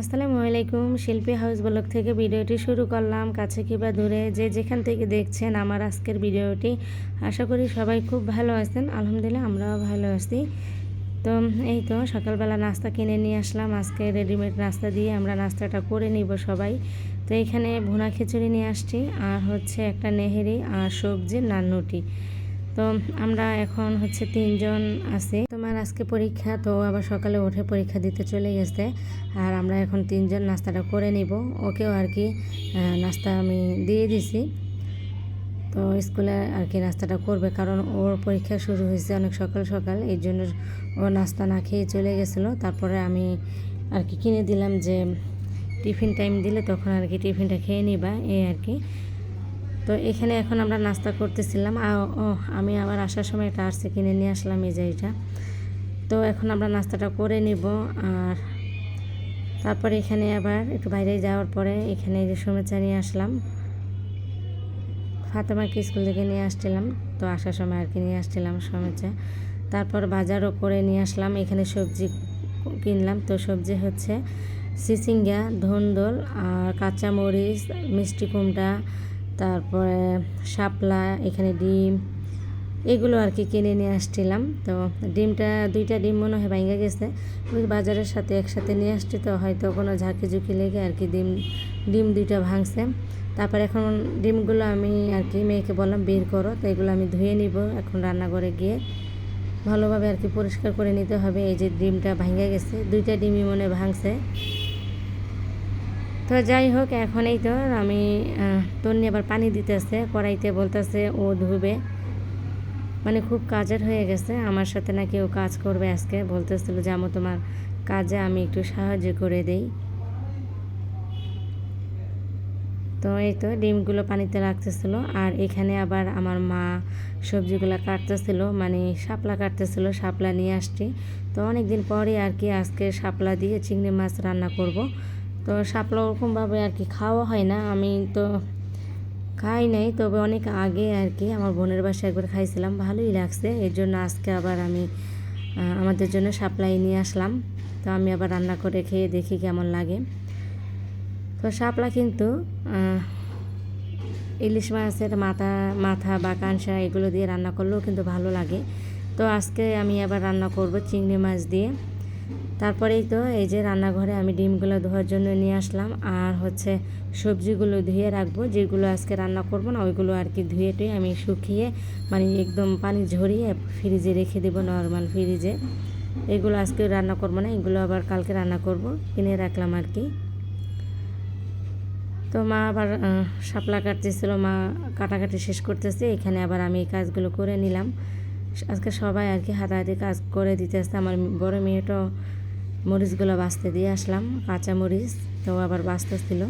আসসালামু আলাইকুম, শিল্পী হাউস ব্লগ থেকে ভিডিওটি শুরু করলাম। কাছে কিবা দূরে যে যেখান থেকে দেখছেন আমার আজকের ভিডিওটি, আশা করি সবাই খুব ভালো আছেন। আলহামদুলিল্লাহ, আমরাও ভালো আছি। তো এই তো সকালবেলা নাস্তা কিনে নিয়ে আসলাম। আজকে রেডিমেড নাস্তা দিয়ে আমরা নাস্তাটা করে নিব সবাই। তো এখানে ভুনা খিচুড়ি নিয়ে আসছি, আর হচ্ছে একটা নেহেরি আর সবজি নান্নুটি তো আমরা এখন হচ্ছে তিনজন আছি। তোমার আজকে পরীক্ষা, তো আবার সকালে উঠে পরীক্ষা দিতে চলে গেছে। আর আমরা এখন তিনজন নাস্তাটা করে নিব। ওকেও আর কি নাস্তা আমি দিয়ে দিছি। তো স্কুলে আর কি নাস্তাটা করবে, কারণ ওর পরীক্ষা শুরু হয়েছে অনেক সকাল সকাল, এই জন্য ও নাস্তা না খেয়ে চলে গেছিল। তারপরে আমি আর কি কিনে দিলাম যে টিফিন টাইম দিলে তখন আর কি টিফিনটা খেয়ে নিবা এই আর কি। তো এখানে এখন আমরা নাস্তা করতেছিলাম। আমি আবার আসার সময় একটা আরসে কিনে নিয়ে আসলাম, এই যে এটা তো এখন আমরা নাস্তাটা করে নিব আর তারপরে এখানে আবার একটু বাইরে যাওয়ার পরে এখানে যে সমস্যা নিয়ে আসলাম। ফাতেমাকে স্কুল থেকে নিয়ে আসছিলাম, তো আসার সময় আর কি নিয়ে আসছিলাম সমস্যা তারপর বাজারও করে নিয়ে আসলাম, এখানে সবজি কিনলাম, তো সবজি হচ্ছে সিসিঙ্গা, ধন্দল আর কাঁচামরিচ, মিষ্টি কুমড়া, তারপরে শাপলা, এখানে ডিম এগুলো আর কি কিনে নিয়ে আসছিলাম। তো ডিমটা দুইটা ডিম মনে হয় ভাঙে গেছে। ওই বাজারের সাথে একসাথে নিয়ে আসছি তো হয়তো কোনো ঝাঁকি ঝুঁকি লেগে আর কি ডিম ডিম দুইটা ভাঙছে। তারপর এখন ডিমগুলো আমি আর কি মেয়েকে বললাম বের করো। তো এগুলো আমি ধুয়ে নিব এখন রান্নাঘরে গিয়ে। ভালোভাবে আর কি পরিষ্কার করে নিতে হবে। এই যে ডিমটা ভাঙে গেছে দুইটা ডিমই মনে ভাঙছে। তো যাই হোক এখন এই তো আমি আহ, তন্নি আবার পানি দিতেছে কড়াইতে বলতেছে ও ধুবে। মানে খুব কাজের হয়ে গেছে। আমার সাথে না কেউ কাজ করবে আজকে। বলতেছিল যে আমো তোমার কাজে আমি একটু সাহায্য করে দেই। তো এই তো ডিমগুলো পানিতে রাখতেছিল। আর এখানে আবার আমার মা সবজিগুলো কাটতেছিল মানে শাপলা কাটতেছিল, শাপলা নিয়ে আসছি। তো অনেক দিন পরে আর কি আজকে শাপলা দিয়ে চিংড়ি মাছ রান্না করব। তো শাপলা ওরকমভাবে আর কি খাওয়া হয় না। আমি তো খাই নাই, তবে অনেক আগে আর কি আমার বোনের বাসায় একবার খাইছিলাম, ভালোই লাগছে। এর জন্য আজকে আবার আমি আমাদের জন্য সাপ্লাই নিয়ে আসলাম। তো আমি আবার রান্না করে খেয়ে দেখি কেমন লাগে। তো শাপলা কিন্তু ইলিশ মাছের মাথা মাথা বা কাঁসা এগুলো দিয়ে রান্না করলেও কিন্তু ভালো লাগে। তো আজকে আমি আবার রান্না করব চিংড়ি মাছ দিয়ে। তারপরেই তো, এই যে রান্নাঘরে আমি ডিমগুলো ধোয়ার জন্য নিয়ে আসলাম। আর হচ্ছে সবজিগুলো ধুয়ে রাখব, যেগুলো আজকে রান্না করব না, ওইগুলো আর কি ধুয়ে টুয়ে আমি শুকিয়ে মানে একদম পানি ঝরিয়ে ফ্রিজে রেখে দেবো নর্মাল ফ্রিজে এগুলো আজকে রান্না করব না, এগুলো আবার কালকে রান্না করব, কিনে রাখলাম আর কি। তো মা আবার শাপলা কাটতেছিল, মা কাটাকাটি শেষ করতেছে, এখানে আবার আমি এই কাজগুলো করে নিলাম। আজকে সবাই আর কি হাতাহাতি কাজ করে দিতেছে, আমার বড় মেয়েটাও মরিচগুলো বাঁচতে দিয়ে আসলাম, কাঁচা মরিচ, তো আবার বাছতেছিল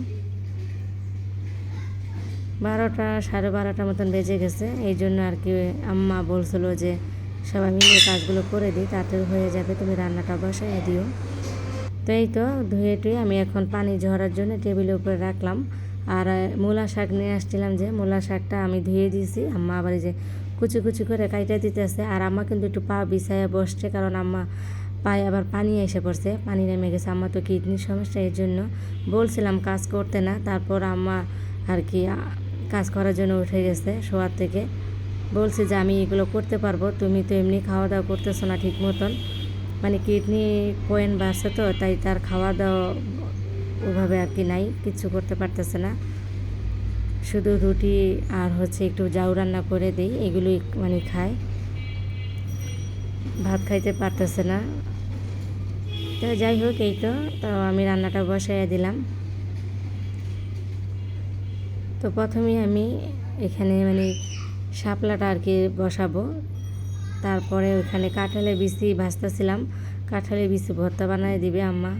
বারোটা, সাড়ে বারোটার মতন বেজে গেছে, এই জন্য আর কি আম্মা বলছিল যে সবাই মিলে কাজগুলো করে দিই তাতে হয়ে যাবে, তুমি রান্নাটা বসাই দিও। তো এই তো ধুয়ে টুয়ে আমি এখন পানি ঝরার জন্য টেবিলের উপরে রাখলাম। আর মূলা শাক নিয়ে আসছিলাম যে, মূলা শাকটা আমি ধুয়ে দিয়েছি। আম্মা আবার যে কুচি কুচি করে কাইটা দিতেছে, আর আম্মা কিন্তু একটু পা বিছাইয়া বসছে, কারণ আম্মা পায়ে আবার পানি এসে পড়ছে। পানি নেমে গেছে। আম্মা তো কিডনির সমস্যা, এর জন্য বলছিলাম কাজ করতে না। তারপর আম্মা আর কি কাজ করার জন্য উঠে গেছে শোয়ার থেকে। বলছে যে, আমি এগুলো করতে পারব। তুমি তো এমনি খাওয়া দাওয়া করতেছো না ঠিক মতন। মানে কিডনি পয়েন্ট বাড়ছে তো, তাই তার খাওয়া দাওয়া ওভাবে আর কি নাই। কিছু করতে পারতেছে না। শুধু রুটি আর হচ্ছে একটু জাউ রান্না করে দিই। এগুলোই মানে খায়। ভাত খাইতে পারতেছে না। তো যাই হোক, এই তো। তো আমি রান্নাটা বসাইয়া দিলাম। তো প্রথমে আমি এখানে মানে শাপলাটা আর কি বসাবো। তারপরে ওখানে কাঁঠালের বিচি ভাজতেছিলাম। কাঁঠালের বিচি ভর্তা বানায় দিবে আম্মা।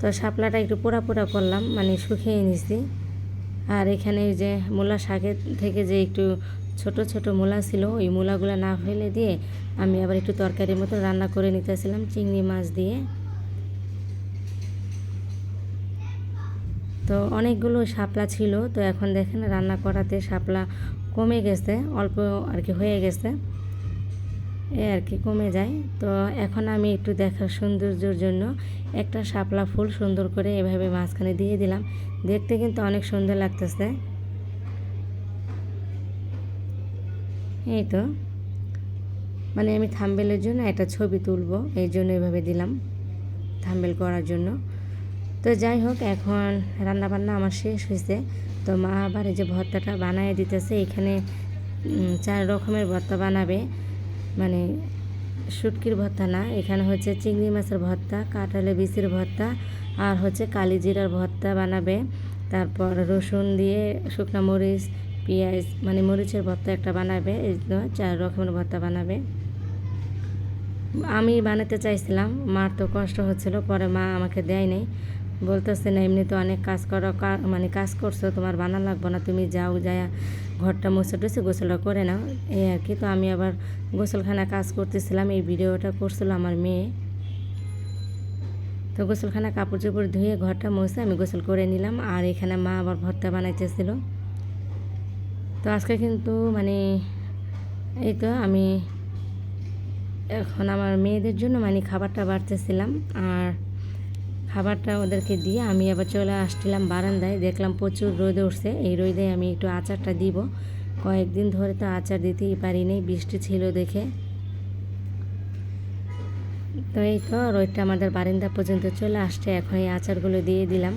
তো শাপলাটা একটু পোড়া পোড়া করলাম মানে শুকিয়ে নিছি। আর এখানে যে মূলা শাকের থেকে যে একটু ছোট ছোট মূলা ছিল, ওই মূলাগুলো না ফেলে দিয়ে আমি আবার একটু তরকারির মতো রান্না করে নিতেছিলাম, চিংড়ি মাছ দিয়ে। তো অনেকগুলো শাপলা ছিল, তো এখন দেখেন রান্না করাতে শাপলা কমে গেছে, অল্প আর কি হয়ে গেছে, এ আর কি কমে যায়। তো এখন আমি একটু দেখার সৌন্দর্যের জন্য একটা শাপলা ফুল সুন্দর করে এভাবে মাঝখানে দিয়ে দিলাম, দেখতে কিন্তু অনেক সুন্দর লাগতেছে। এই তো মানে আমি থাম্বেলের জন্য একটা ছবি তুলবো, এই জন্য এভাবে দিলাম থাম্বেল করার জন্য। তো যাই হোক, এখন রান্না বান্না আমার শেষ হয়েছে। তো মা আবার এই যে ভর্তাটা বানায় দিতেছে, এখানে চার রকমের ভর্তা বানাবে। মানে শুটকির ভর্তা না, এখানে হচ্ছে চিংড়ি মাছের ভর্তা, কাঁঠালে বিচির ভর্তা, আর হচ্ছে কালি জিরার ভর্তা বানাবে। তারপর রসুন দিয়ে শুকনো মরিচ পেঁয়াজ মানে মরিচের ভর্তা একটা বানাবে, এই চার রকমের ভর্তা বানাবে। আমি বানাতে চাইছিলাম, মার তো কষ্ট হচ্ছিল, পরে মা আমাকে দেয় নাই। বলতেছে না এমনি তো অনেক কাজ করো মানে কাজ করছ, তোমার বানা লাগবো না, তুমি যাও, যায় ঘরটা মুছে টুছে গোসলটা করে নাও। এই আর কি, তো আমি আবার গোসলখানা কাজ করতেছিলাম, এই ভিডিওটা করছিল আমার মেয়ে। তো গোসলখানা কাপড় চোপড় ধুয়ে ঘরটা মুছে আমি গোসল করে নিলাম, আর এখানে মা আবার ভর্তা বানাইতেছিল। তো আজকে কিন্তু মানে এই তো আমি এখন আমার মেয়েদের জন্য মানে খাবারটা বাড়তেছিলাম আর খাবারটা ওদেরকে দিয়ে আমি আবার চলে আসছিলাম বারান্দায়। দেখলাম প্রচুর রোদ উঠছে। এই রোদে আমি একটু আচারটা দিব। কয়েকদিন ধরে তো আচার দিতেই পারিনি, বৃষ্টি ছিল দেখে। তো এই তো রোদটা আমাদের বারান্দা পর্যন্ত চলে আসছে। এখন এই আচারগুলো দিয়ে দিলাম।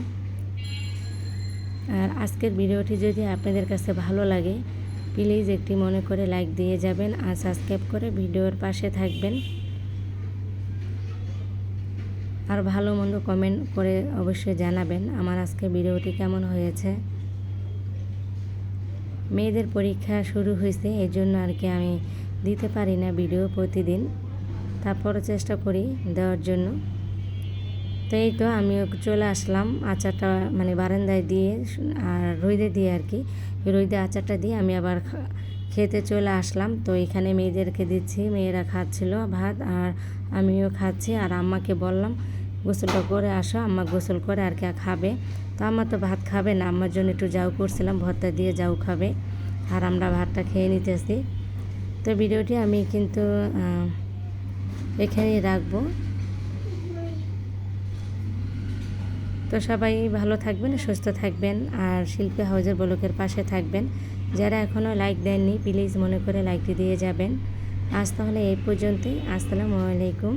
আর আজকের ভিডিওটি যদি আপনাদের কাছে ভালো লাগে প্লিজ একটি মনে করে লাইক দিয়ে যাবেন আর সাবস্ক্রাইব করে ভিডিওর পাশে থাকবেন। আর ভালো মন্দ কমেন্ট করে অবশ্যই জানাবেন আমার আজকে ভিডিওটি কেমন হয়েছে। মেয়েদের পরীক্ষা শুরু হয়েছে এই জন্য আর কি আমি দিতে পারি না ভিডিও প্রতিদিন। তারপরও চেষ্টা করি দেওয়ার জন্য। তো এই তো আমিও চলে আসলাম আচারটা মানে বারান্দায় দিয়ে, আর রইদে দিয়ে আর কি। রইদে আচারটা দিয়ে আমি আবার খেতে চলে আসলাম। তো এখানে মেয়েদেরকে দিচ্ছি, মেয়েরা খাচ্ছিল ভাত, আর আমিও খাচ্ছি। আর আম্মাকে বললাম, গোসলটা করে আসো, আম্মা গোসল করে আর কি খাবে? তো আম্মা তো ভাত খাবে না, আম্মার জন্য একটু যাও করছিলাম, ভর্তা দিয়ে যাও খাবে। আর আমরা ভাতটা খেয়ে নিতেছি। তো ভিডিওটি আমি কিন্তু এখানেই রাখব। তো সবাই ভালো থাকবেন, সুস্থ থাকবেন আর শিল্পী হাউজের ব্লকের পাশে থাকবেন। যারা এখনও লাইক দেননি, প্লিজ মনে করে লাইকটি দিয়ে যাবেন। আজ তাহলে এই পর্যন্তই। আসসালামু আলাইকুম।